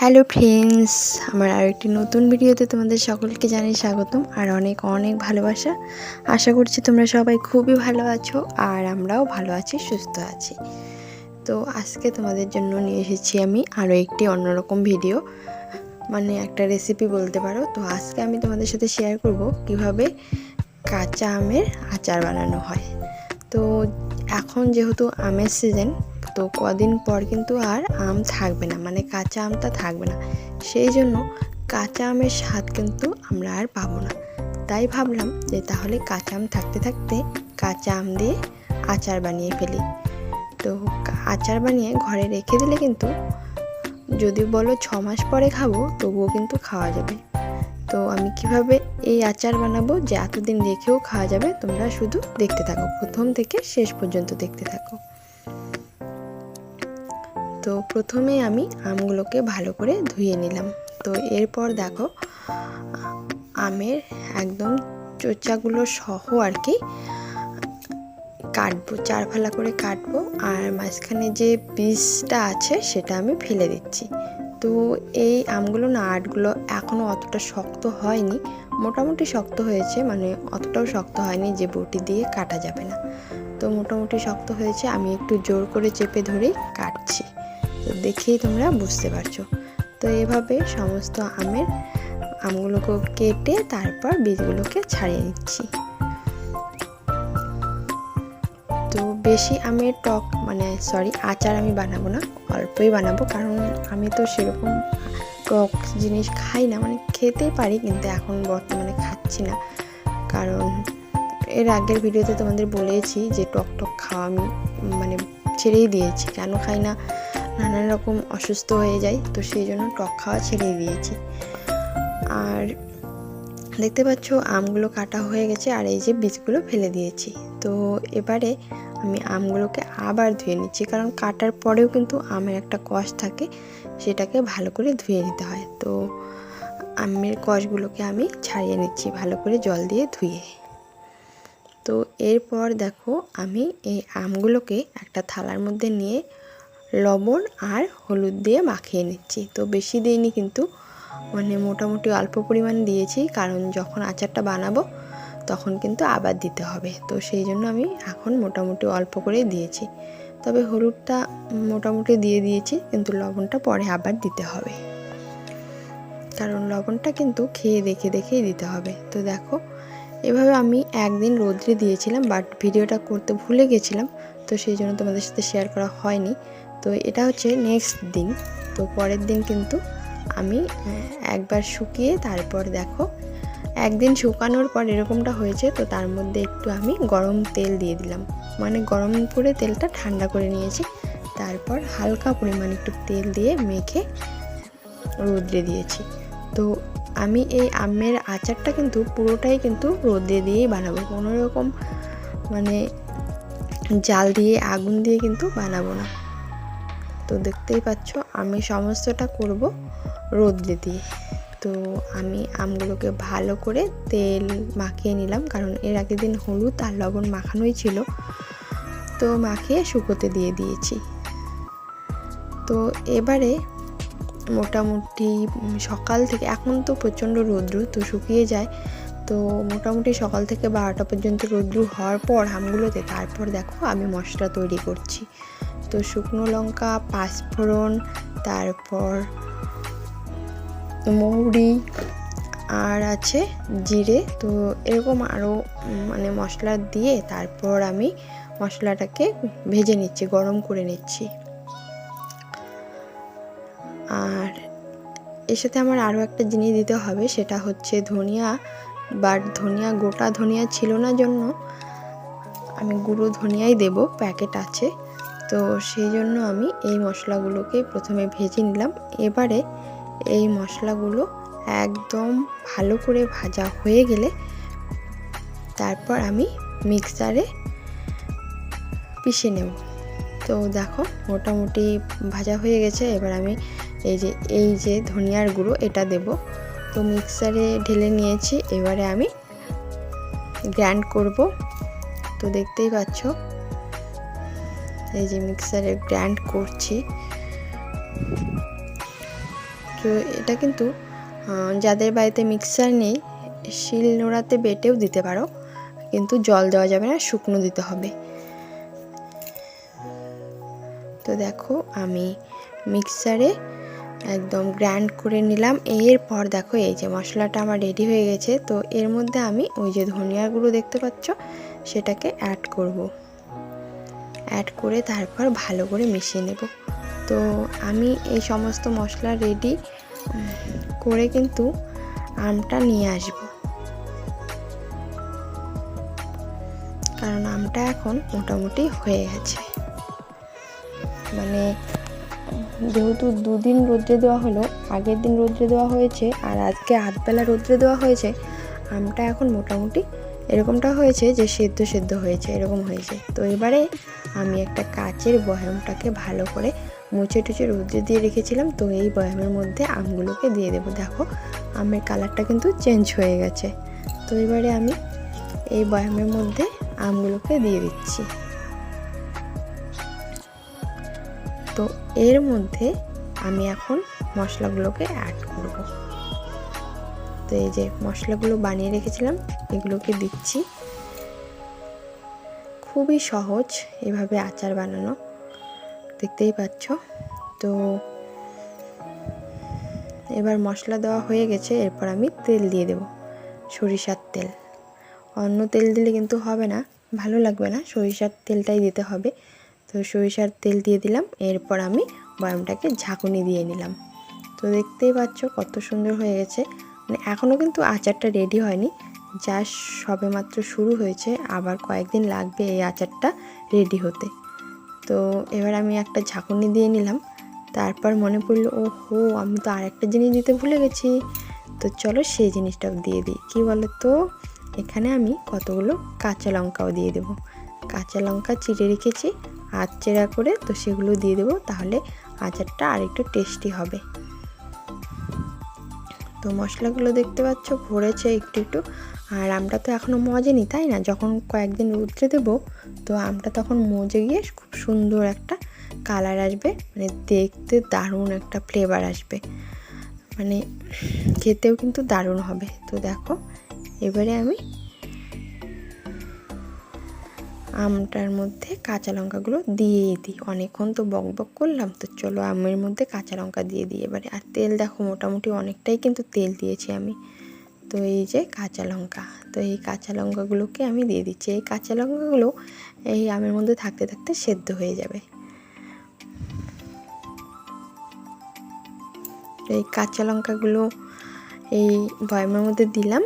Hello friends, আমার আর একটি নতুন ভিডিওতে তোমাদের সকলকে জানাই স্বাগতম আর অনেক অনেক ভালোবাসা। আশা করছি তোমরা সবাই খুবই ভালো আছো আর আমরাও ভালো আছি, সুস্থ আছি। তো আজকে তোমাদের জন্য নিয়ে এসেছি আমি আরও একটি অন্যরকম ভিডিও। মানে একটা রেসিপি বলতে পারো। তো আজকে আমি তোমাদের সাথে শেয়ার করব কীভাবে কাঁচা আমের আচার বানানো হয়। তো এখন যেহেতু আমের সিজন তো কদিন পর কিন্তু আর আম থাকবে না মানে কাঁচা আমটা থাকবে না। সেই জন্য কাঁচা আমের স্বাদ কিন্তু আমরা আর পাবো না। তাই ভাবলাম যে তাহলে কাঁচা আম থাকতে থাকতে কাঁচা আম দিয়ে আচার বানিয়ে ফেলি। তো আচার বানিয়ে ঘরে রেখে দিলে কিন্তু যদি বলো ছ মাস পরে খাব, তবুও কিন্তু খাওয়া যাবে। তো আমি কীভাবে এই আচার বানাবো যে এতদিন রেখেও খাওয়া যাবে, তোমরা শুধু দেখতে থাকো, প্রথম থেকে শেষ পর্যন্ত দেখতে থাকো। তো প্রথমে আমি আমগুলোকে ভালো করে ধুয়ে নিলাম। তো এরপর দেখো, আমের একদম চোচাগুলো সহ আর কি কাটবো চার ফালা করে কাটবো। আর মাঝখানে যে পিসটা আছে সেটা আমি ফেলে দিচ্ছি। তো এই আমগুলো না আটগুলো এখনও অতটা শক্ত হয়নি, মোটামুটি শক্ত হয়েছে মানে অতটাও শক্ত হয়নি যে বটি দিয়ে কাটা যাবে না। তো মোটামুটি শক্ত হয়েছে, আমি একটু জোর করে চেপে ধরেই কাটছি। তো দেখেই তোমরা বুঝতে পারছ। তো এভাবে সমস্ত আমের আমগুলোকে কেটে তারপর বীজগুলোকে ছাড়িয়ে নিচ্ছি। তো বেশি আমের টক মানে সরি আচার আমি বানাবো না, অল্পই বানাবো কারণ আমি তো সেরকম টক জিনিস খাই না মানে খেতেই পারি কিন্তু এখন বর্তমানে খাচ্ছি না। কারণ এর আগের ভিডিওতে তোমাদের বলেছি যে টক টক খাওয়া আমি মানে ছেড়েই দিয়েছি, কেন খাই না? নানান রকম অসুস্থ হয়ে যায় তো সেই জন্য টক খাওয়া ছেড়েই দিয়েছি। আর দেখতে পাচ্ছ, আমগুলো কাটা হয়ে গেছে, আর এই যে বীজগুলো ফেলে দিয়েছি। তো এবারে আমি আমগুলোকে আবার ধুয়ে নিচ্ছি, কারণ কাটার পরেও কিন্তু আমের একটা কষ থাকে, সেটাকে ভালো করে ধুয়ে নিতে হয়। তো আমের কষগুলোকে আমি ছাড়িয়ে নিচ্ছি, ভালো করে জল দিয়ে ধুয়ে। তো এরপর দেখো, আমি এই আমগুলোকে একটা থালার মধ্যে নিয়ে লবণ আর হলুদ দিয়ে মাখিয়ে নিচ্ছি। তো বেশি দিইনি কিন্তু মানে মোটামুটি অল্প পরিমাণ দিয়েছি, কারণ যখন আচারটা বানাবো তখন কিন্তু আবার দিতে হবে। তো সেই জন্য আমি এখন মোটামুটি অল্প করে দিয়েছি। তবে হলুদটা মোটামুটি দিয়ে দিয়েছি, কিন্তু লবণটা পরে আবার দিতে হবে। কারণ লবণটা কিন্তু খেয়ে দেখে দেখেই দিতে হবে। তো দেখো, এভাবে আমি একদিন রোদ্রে দিয়েছিলাম, বাট ভিডিওটা করতে ভুলে গেছিলাম, তো সেই জন্য তোমাদের সাথে শেয়ার করা হয়নি। তো এটা হচ্ছে নেক্সট দিন। তো পরের দিন কিন্তু আমি একবার শুকিয়ে তারপর দেখো, একদিন শুকানোর পর এরকমটা হয়েছে, তো তার মধ্যে একটু আমি গরম তেল দিয়ে দিলাম। মানে গরম করে তেলটা ঠান্ডা করে নিয়েছি। তারপর হালকা পরিমাণ একটু তেল দিয়ে মেখে রোদ্রে দিয়েছি। তো আমি এই আমের আচারটা কিন্তু পুরোটাই কিন্তু রোদে দিয়েই বানাবো। কোনো রকম মানে জাল দিয়ে, আগুন দিয়ে কিন্তু বানাবো না। তো দেখতেই পাচ্ছ, আমি সমস্তটা করব রোদ্রে দিয়ে। তো আমি আমগুলোকে ভালো করে তেল মাখিয়ে নিলাম, কারণ এর আগের দিন হলুদ আর লবণ মাখানোই ছিল। তো মাখিয়ে শুকোতে দিয়ে দিয়েছি। তো এবারে মোটামুটি সকাল থেকে, এখন তো প্রচণ্ড রৌদ্র, তো শুকিয়ে যায়। তো মোটামুটি সকাল থেকে বারোটা পর্যন্ত রৌদ্র হওয়ার পর আমগুলোতে, তারপর দেখো আমি মশলা তৈরি করছি। তো শুকনো লঙ্কা, পাঁচফোড়ন, তারপর মৌরি আর আছে জিরে। তো এরকম আরও মানে মশলা দিয়ে তারপর আমি মশলাটাকে ভেজে নিচ্ছি, গরম করে নিচ্ছি। আর এর সাথে আমার আরও একটা জিনিস দিতে হবে, সেটা হচ্ছে ধনিয়া বাট ধনিয়া, গোটা ধনিয়া ছিল না জন্য আমি গুঁড়ো ধনিয়াই দেব, প্যাকেট আছে। তো সেই জন্য আমি এই মশলাগুলোকে প্রথমে ভেজে নিলাম। এবারে এই মশলাগুলো একদম ভালো করে ভাজা হয়ে গেলে তারপর আমি মিক্সারে পিষে নেব। তো দেখো মোটামুটি ভাজা হয়ে গেছে, এবার আমি এই যে এই যে ধনিয়ার গুঁড়ো এটা দেব। তো মিক্সারে ঢেলে নিয়েছি, এবারে আমি গ্র্যান্ড করব। তো দেখতেই পাচ্ছ এই যে মিক্সারে গ্র্যান্ড করছি। তো এটা কিন্তু যাদের বাড়িতে মিক্সার নেই, শিল নোড়াতে বেটেও দিতে পারো, কিন্তু জল দেওয়া যাবে না, শুকনো দিতে হবে। তো দেখো, আমি মিক্সারে একদম গ্র্যান্ড করে নিলাম। এরপর দেখো, এই যে মশলাটা আমার রেডি হয়ে গেছে। তো এর মধ্যে আমি ওই যে ধনিয়ার গুঁড়ো দেখতে পাচ্ছ, সেটাকে অ্যাড করব। অ্যাড করে তারপর ভালো করে মিশিয়ে নেব। তো আমি এই সমস্ত মশলা রেডি করে কিন্তু আমটা নিয়ে আসব। কারণ আমটা এখন মোটামুটি হয়ে গেছে। মানে যেহেতু দুদিন রোদ্রে দেওয়া হলো, আগের দিন রোদ্রে দেওয়া হয়েছে আর আজকে আধবেলা রোদ্রে দেওয়া হয়েছে, আমটা এখন মোটামুটি এরকমটা হয়েছে যে সেদ্ধ সেদ্ধ হয়েছে, এরকম হয়েছে। তো এবারে আমি একটা কাচের বয়ামটাকে ভালো করে মুছে টুচে রোদ্রে দিয়ে রেখেছিলাম, তো এই বয়ামের মধ্যে আমগুলোকে দিয়ে দেবো। দেখো, আমের কালারটা কিন্তু চেঞ্জ হয়ে গেছে। তো এবারে আমি এই বয়ামের মধ্যে আমগুলোকে দিয়ে দিচ্ছি। তো এর মধ্যে আমি এখন মশলাগুলোকে অ্যাড করব। তো এই যে মশলাগুলো বানিয়ে রেখেছিলাম, এগুলোকে দিচ্ছি। খুবই সহজ এভাবে আচার বানানো। দেখতেই পাচ্ছ। তো এবার মশলা দেওয়া হয়ে গেছে, এরপর আমি তেল দিয়ে দেব, সরিষার তেল। অন্য তেল দিলে কিন্তু হবে না, ভালো লাগবে না, সরিষার তেলটাই দিতে হবে। তো সরিষার তেল দিয়ে দিলাম, এরপর আমি বয়ামটাকে ঝাঁকুনি দিয়ে নিলাম। তো দেখতেই পাচ্ছ কত সুন্দর হয়ে গেছে। মানে এখনও কিন্তু আচারটা রেডি হয়নি। যা সবেমাত্র শুরু হয়েছে, আবার কয়েকদিন লাগবে এই আচারটা রেডি হতে। তো এবার আমি একটা ঝাঁকুনি দিয়ে নিলাম, তারপর মনে পড়ল ও হো আমি তো আরেকটা জিনিস দিতে ভুলে গেছি। তো চলো সেই জিনিসটাও দিয়ে দিই। কী বলো তো এখানে আমি কতগুলো কাঁচা লঙ্কাও দিয়ে দেবো। কাঁচা লঙ্কা চিড়ে রেখেছি আধ চেরা করে তো সেগুলো দিয়ে দেবো, তাহলে আচারটা আরেকটু টেস্টি হবে। তো মশলাগুলো দেখতে পাচ্ছ, ভরেছে একটু একটু। আর আমটা তো এখনও মজেনি, তাই না? যখন কয়েকদিন রুদ্রে দেবো, তো আমটা তখন মজে গিয়ে খুব সুন্দর একটা কালার আসবে। মানে দেখতে দারুণ একটা ফ্লেভার আসবে। মানে খেতেও কিন্তু দারুণ হবে। তো দেখো, এবারে আমি আমটার মধ্যে কাঁচা লঙ্কাগুলো দিয়েই দিই। অনেকক্ষণ তো বক বক করলাম, তো চলো আমের মধ্যে কাঁচা লঙ্কা দিয়ে দিই এবারে। আর তেল দেখো, মোটামুটি অনেকটাই কিন্তু তেল দিয়েছি আমি। তো এই যে কাঁচা লঙ্কা, তো এই কাঁচা লঙ্কাগুলোকে আমি দিয়ে দিচ্ছি। এই কাঁচা লঙ্কাগুলো এই আমের মধ্যে থাকতে থাকতে সেদ্ধ হয়ে যাবে। এই কাঁচা লঙ্কাগুলো এই বয়ামের মধ্যে দিলাম,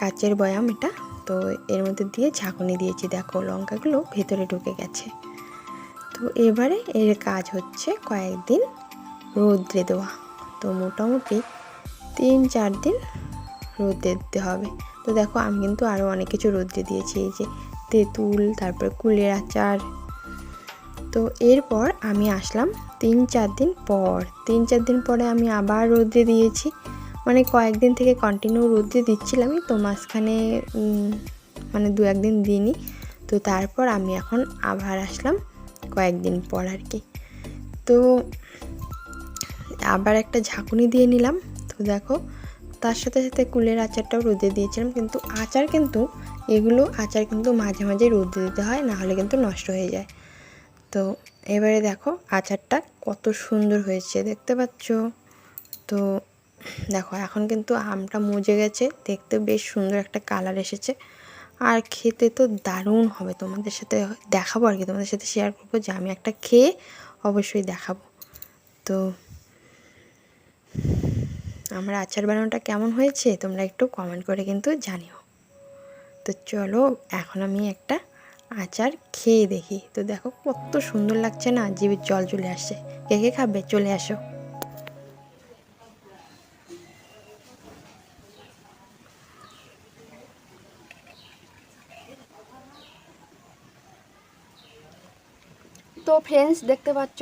কাচের বয়াম এটা। তো এর মধ্যে দিয়ে ঝাঁকুনি দিয়েছি, দেখো লঙ্কাগুলো ভেতরে ঢুকে গেছে। তো এবারে এর কাজ হচ্ছে কয়েকদিন রোদ্রে দেওয়া। তো মোটামুটি তিন চার দিন রোদ্রে দিতে হবে। তো দেখো, আমি কিন্তু আরও অনেক কিছু রোদ্রে দিয়েছি। এই যে তেঁতুল, তারপর কুলের আচার। তো এরপর আমি আসলাম তিন চার দিন পর। তিন চার দিন পরে আমি আবার রোদ্রে দিয়েছি। মানে কয়েকদিন থেকে কন্টিনিউ রোদ্রে দিচ্ছিলামই, তো মাঝখানে মানে দু একদিন দিইনি। তো তারপর আমি এখন আবার আসলাম কয়েকদিন পর আর কি। তো আবার একটা ঝাঁকুনি দিয়ে নিলাম। তো দেখো তার সাথে সাথে কুলের আচারটাও রোদে দিয়েছিলাম, কিন্তু আচার কিন্তু, এগুলো আচার কিন্তু মাঝে মাঝে রোদে দিতে হয়, না হলে কিন্তু নষ্ট হয়ে যায়। তো এবারে দেখো আচারটা কত সুন্দর হয়েছে, দেখতে পাচ্ছ? তো দেখো এখন কিন্তু আমটা মজে গেছে, দেখতে বেশ সুন্দর একটা কালার এসেছে। আর খেতে তো দারুণ হবে, তোমাদের সাথে দেখাবো আর কি, তোমাদের সাথে শেয়ার করব যে আমি একটা খেয়ে অবশ্যই দেখাবো। তো আমার আচার বানানোটা কেমন হয়েছে তোমরা একটু কমেন্ট করে কিন্তু জানিও। তো চলো, এখন আমি একটা আচার খেয়ে দেখি। তো দেখো কত সুন্দর লাগছে না জিভের জল চলে আসছে। কে কে খাবে? চলে আসো। তো ফ্রেন্ডস দেখতে পাচ্ছ?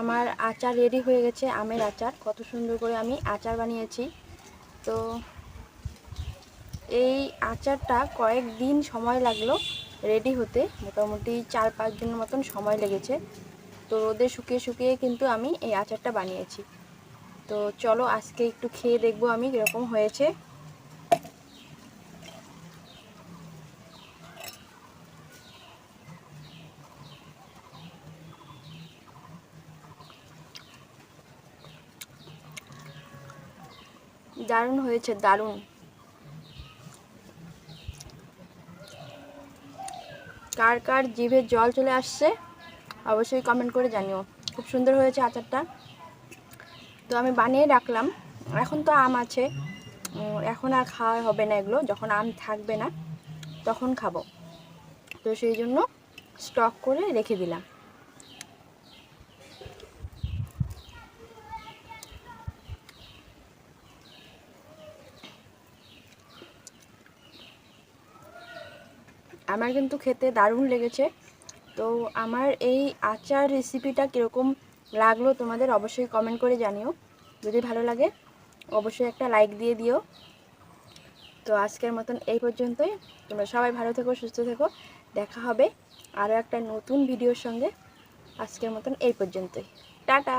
আমার আচার রেডি হয়ে গেছে, আমের আচার। কত সুন্দর করে আমি আচার বানিয়েছি। তো এই আচারটা কয়েক দিন সময় লাগল রেডি হতে। মোটামুটি চার পাঁচ দিনের মতন সময় লেগেছে। তো রোদে শুকিয়ে শুকিয়ে কিন্তু আমি এই আচারটা বানিয়েছি। তো চলো আজকে একটু খেয়ে দেখব আমি কীরকম হয়েছে। দারুণ হয়েছে, দারুণ। কার কার জিভে জল চলে আসছে, অবশ্যই কমেন্ট করে জানিও। খুব সুন্দর হয়েছে আচারটা। তো আমি বানিয়ে রাখলাম। এখন তো আম আছে। এখন আর খাওয়া হবে না এগুলো। যখন আম থাকবে না, তখন খাব। তো সেই জন্য স্টক করে রেখে দিলাম। আমার কিন্তু খেতে দারুণ লেগেছে। তো আমার এই আচার রেসিপিটা কীরকম লাগল তোমাদের অবশ্যই কমেন্ট করে জানিও। যদি ভালো লাগে, অবশ্যই একটা লাইক দিয়ে দিও। তো আজকের মতন এই পর্যন্তই। তোমরা সবাই ভালো থেকো, সুস্থ থেকো। দেখা হবে আরও একটা নতুন ভিডিওর সঙ্গে। আজকের মতন এই পর্যন্তই। টাটা!